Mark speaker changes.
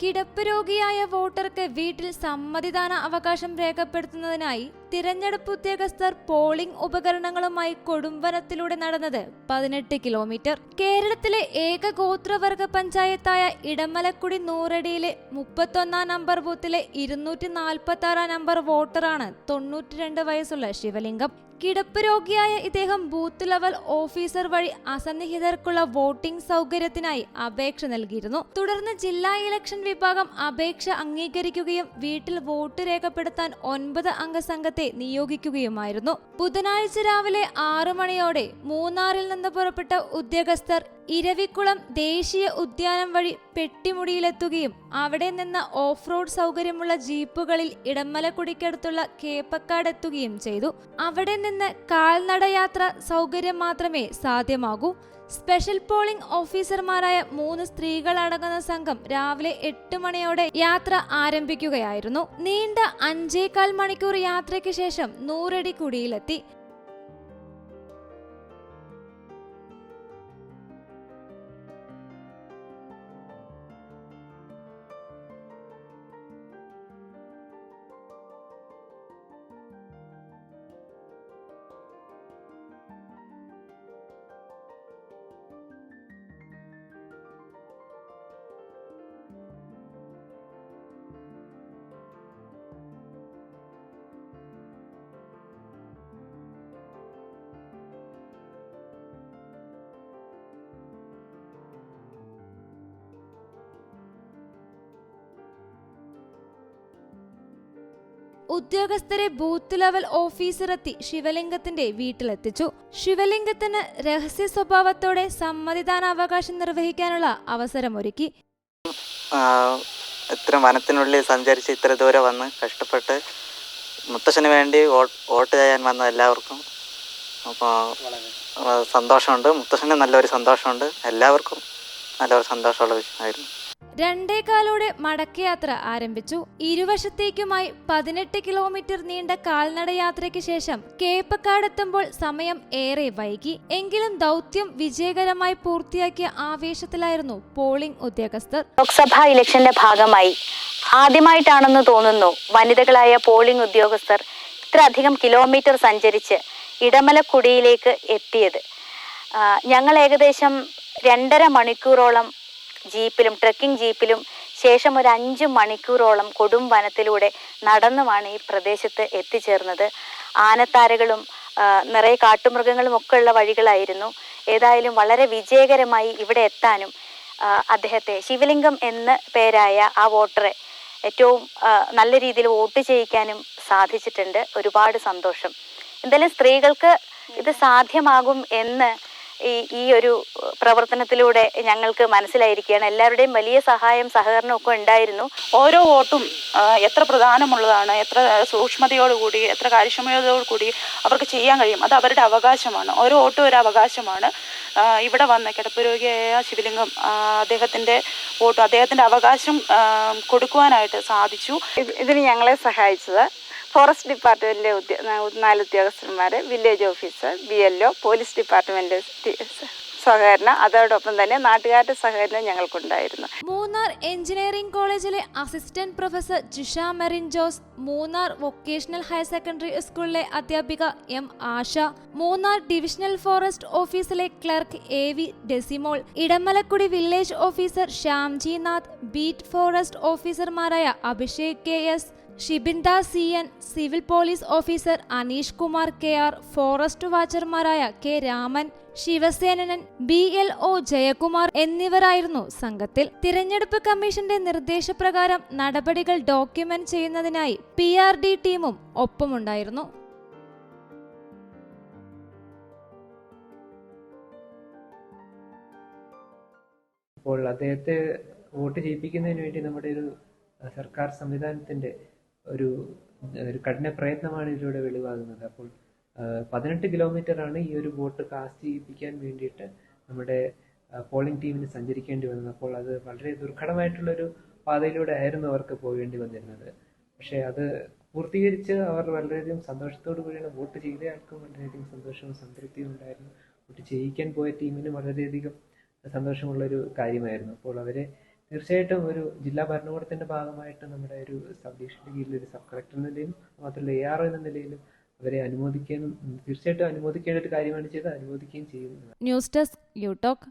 Speaker 1: കിടപ്പ് രോഗിയായ വോട്ടർക്ക് വീട്ടിൽ സമ്മതിദാന അവകാശം രേഖപ്പെടുത്തുന്നതിനായി തിരഞ്ഞെടുപ്പ് ഉദ്യോഗസ്ഥർ പോളിംഗ് ഉപകരണങ്ങളുമായി കൊടുമ്പനത്തിലൂടെ നടന്നത് പതിനെട്ട് കിലോമീറ്റർ. കേരളത്തിലെ ഏക ഗോത്രവർഗ പഞ്ചായത്തായ ഇടമലക്കുടി നൂറടിയിലെ മുപ്പത്തൊന്നാം നമ്പർ ബൂത്തിലെ ഇരുന്നൂറ്റി നാൽപ്പത്തി ആറാം നമ്പർ വോട്ടറാണ് തൊണ്ണൂറ്റിരണ്ട് വയസ്സുള്ള ശിവലിംഗം. കിടപ്പ് രോഗിയായ ഇദ്ദേഹം ബൂത്ത് ലെവൽ ഓഫീസർ വഴി അസന്നിഹിതർക്കുള്ള വോട്ടിംഗ് സൗകര്യത്തിനായി അപേക്ഷ നൽകിയിരുന്നു. തുടർന്ന് ജില്ലാ ഇലക്ഷൻ വിഭാഗം അപേക്ഷ അംഗീകരിക്കുകയും വീട്ടിൽ വോട്ട് രേഖപ്പെടുത്താൻ ഒൻപത് അംഗ സംഘത്തെ നിയോഗിക്കുകയുമായിരുന്നു. ബുധനാഴ്ച രാവിലെ ആറു മണിയോടെ മൂന്നാറിൽ നിന്ന് പുറപ്പെട്ട ഉദ്യോഗസ്ഥർ ഇരവിക്കുളം ദേശീയ ഉദ്യാനം വഴി പെട്ടിമുടിയിലെത്തുകയും അവിടെ നിന്ന് ഓഫ് റോഡ് സൗകര്യമുള്ള ജീപ്പുകളിൽ ഇടമലക്കുടിക്കടുത്തുള്ള കേപ്പക്കാടെത്തുകയും ചെയ്തു. അവിടെ നിന്ന് കാൽനടയാത്ര സൗകര്യം മാത്രമേ സാധ്യമാകൂ. സ്പെഷ്യൽ പോളിംഗ് ഓഫീസർമാരായ മൂന്ന് സ്ത്രീകളടങ്ങുന്ന സംഘം രാവിലെ എട്ട് മണിയോടെ യാത്ര ആരംഭിക്കുകയായിരുന്നു. നീണ്ട അഞ്ചേകാൽ മണിക്കൂർ യാത്രയ്ക്ക് ശേഷം നൂറടി കുടിയിലെത്തി. ഉദ്യോഗസ്ഥരെ ബൂത്ത് ലെവൽ ഓഫീസറെത്തി ശിവലിംഗത്തിന്റെ വീട്ടിലെത്തിച്ചു. ശിവലിംഗത്തിന് രഹസ്യ സ്വഭാവത്തോടെ സമ്മതിദാനാവകാശം നിർവഹിക്കാനുള്ള അവസരമൊരുക്കി.
Speaker 2: ഇത്ര വനത്തിനുള്ളിൽ സഞ്ചരിച്ച് ഇത്ര ദൂരെ വന്ന് കഷ്ടപ്പെട്ട് മുത്തശ്ശന് വേണ്ടി വോട്ട് ചെയ്യാൻ വന്ന എല്ലാവർക്കും അപ്പോൾ സന്തോഷമുണ്ട്. മുത്തശ്ശന് നല്ലൊരു സന്തോഷമുണ്ട്. എല്ലാവർക്കും നല്ലൊരു സന്തോഷമുള്ള വിഷയമായിരുന്നു.
Speaker 1: രണ്ടേകാലോടെ മടക്കയാത്ര ആരംഭിച്ചു. ഇരുവശത്തേക്കുമായി പതിനെട്ട് കിലോമീറ്റർ നീണ്ട കാൽനടയാത്രയ്ക്ക് ശേഷം കേപ്പക്കാടെത്തുമ്പോൾ സമയം ഏറെ വൈകി. എങ്കിലും ദൗത്യം വിജയകരമായി പൂർത്തിയാക്കിയ ആവേശത്തിലായിരുന്നു പോളിംഗ് ഉദ്യോഗസ്ഥർ.
Speaker 3: ലോക്സഭാ ഇലക്ഷന്റെ ഭാഗമായി ആദ്യമായിട്ടാണെന്ന് തോന്നുന്നു വനിതകളായ പോളിംഗ് ഉദ്യോഗസ്ഥർ ഇത്രയധികം കിലോമീറ്റർ സഞ്ചരിച്ച് ഇടമലക്കുടിയിലേക്ക് എത്തിയത്. ഞങ്ങൾ ഏകദേശം രണ്ടര മണിക്കൂറോളം ജീപ്പിലും ട്രക്കിംഗ് ജീപ്പിലും ശേഷം ഒരു അഞ്ച് മണിക്കൂറോളം കൊടും വനത്തിലൂടെ നടന്നുമാണ് ഈ പ്രദേശത്ത് എത്തിച്ചേർന്നത്. ആനത്താരകളും നിറയെ കാട്ടുമൃഗങ്ങളും ഒക്കെ ഉള്ള വഴികളായിരുന്നു. ഏതായാലും വളരെ വിജയകരമായി ഇവിടെ എത്താനും അദ്ദേഹത്തെ ശിവലിംഗം എന്ന പേരായ ആ വോട്ടറെ ഏറ്റവും നല്ല രീതിയിൽ വോട്ട് ചെയ്യിക്കാനും സാധിച്ചിട്ടുണ്ട്. ഒരുപാട് സന്തോഷം. എന്തായാലും സ്ത്രീകൾക്ക് ഇത് സാധ്യമാകും എന്ന് ഈ ഈ ഒരു പ്രവർത്തനത്തിലൂടെ ഞങ്ങൾക്ക് മനസ്സിലായിരിക്കുകയാണ്. എല്ലാവരുടെയും വലിയ സഹായം സഹകരണം ഒക്കെ ഉണ്ടായിരുന്നു.
Speaker 4: ഓരോ വോട്ടും എത്ര പ്രധാനമുള്ളതാണ് എത്ര സൂക്ഷ്മതയോടുകൂടി എത്ര കാര്യക്ഷമതയോടുകൂടി അവർക്ക് ചെയ്യാൻ കഴിയും. അത് അവരുടെ അവകാശമാണ്. ഓരോ വോട്ടും ഒരു അവകാശമാണ്. ഇവിടെ വന്ന കിടപ്പ് രോഗിയായ ശിവലിംഗം അദ്ദേഹത്തിന്റെ അദ്ദേഹത്തിന്റെ വോട്ടും അദ്ദേഹത്തിന്റെ അവകാശം കൊടുക്കുവാനായിട്ട് സാധിച്ചു.
Speaker 5: ഇത് ഇതിന് ഞങ്ങളെ സഹായിച്ചത് ഫോറസ്റ്റ് ഡിപ്പാർട്ട്മെന്റിലെ ഉദ്യോ നാല് ഉദ്യോഗസ്ഥന്മാർ village officer B L O police department സഹകരണം അതോടൊപ്പം തന്നെ നാട്ടുകാരുടെ സഹകരണം ഞങ്ങൾക്കുണ്ടായിരുന്നു.
Speaker 1: മൂന്നാർ എഞ്ചിനീയറിംഗ് കോളേജിലെ assistant professor Jisha Merin Jose Munnar vocational higher secondary സ്കൂളിലെ അധ്യാപിക M Asha Munnar divisional forest ഓഫീസിലെ clerk A V Desimol Edamalakkudy village officer Shyamjinath beat forest ഓഫീസർമാരായ Abhishek K S Shibinda C N civil police officer Aneesh Kumar K R forest വാച്ചർമാരായ K Raman Sivasenan B L O Jayakumar എന്നിവരായിരുന്നു സംഘത്തിൽ. തിരഞ്ഞെടുപ്പ് കമ്മീഷന്റെ നിർദ്ദേശപ്രകാരം നടപടികൾ document ചെയ്യുന്നതിനായി P R D ടീമും ഒപ്പമുണ്ടായിരുന്നു.
Speaker 6: അപ്പോൾ അദ്ദേഹത്തെ വോട്ട് ചെയ്യിപ്പിക്കുന്നതിന് വേണ്ടി നമ്മുടെ ഒരു സർക്കാർ സംവിധാനത്തിന്റെ ഒരു ഒരു കഠിന പ്രയത്നമാണ് ഇതിലൂടെ വെളിവാകുന്നത്. അപ്പോൾ പതിനെട്ട് കിലോമീറ്റർ ആണ് ഈ ഒരു ബോട്ട് കാസ്റ്റ് ചെയ്യിപ്പിക്കാൻ വേണ്ടിയിട്ട് നമ്മുടെ പോളിംഗ് ടീമിന് സഞ്ചരിക്കേണ്ടി വന്നത്. അപ്പോൾ അത് വളരെ ദുർഘടമായിട്ടുള്ളൊരു പാതയിലൂടെ ആയിരുന്നു അവർക്ക് പോകേണ്ടി വന്നിരുന്നത്. പക്ഷേ അത് പൂർത്തീകരിച്ച് അവർ വളരെയധികം സന്തോഷത്തോടു കൂടിയാണ് വോട്ട് ചെയ്ത ആൾക്കും വളരെയധികം സന്തോഷവും സംതൃപ്തിയും ഉണ്ടായിരുന്നു. വോട്ട് ചെയ്യിക്കാൻ പോയ ടീമിന് വളരെയധികം സന്തോഷമുള്ളൊരു കാര്യമായിരുന്നു. അപ്പോൾ അവരെ തീർച്ചയായിട്ടും ഒരു ജില്ലാ ഭരണകൂടത്തിന്റെ ഭാഗമായിട്ട് നമ്മുടെ ഒരു സബ് ഡിവിഷന്റെ കീഴിൽ ഒരു സബ് കളക്ടർ എന്ന നിലയിലും മാത്രമല്ല എ ആർ എന്ന നിലയിലും അവരെ അനുമോദിക്കാനും തീർച്ചയായിട്ടും അനുമോദിക്കേണ്ട ഒരു കാര്യമാണ് ചെയ്ത് അനുമോദിക്കുകയും ചെയ്യുന്നത്
Speaker 1: ന്യൂസ് ഡെസ്ക് യു ടോക്ക്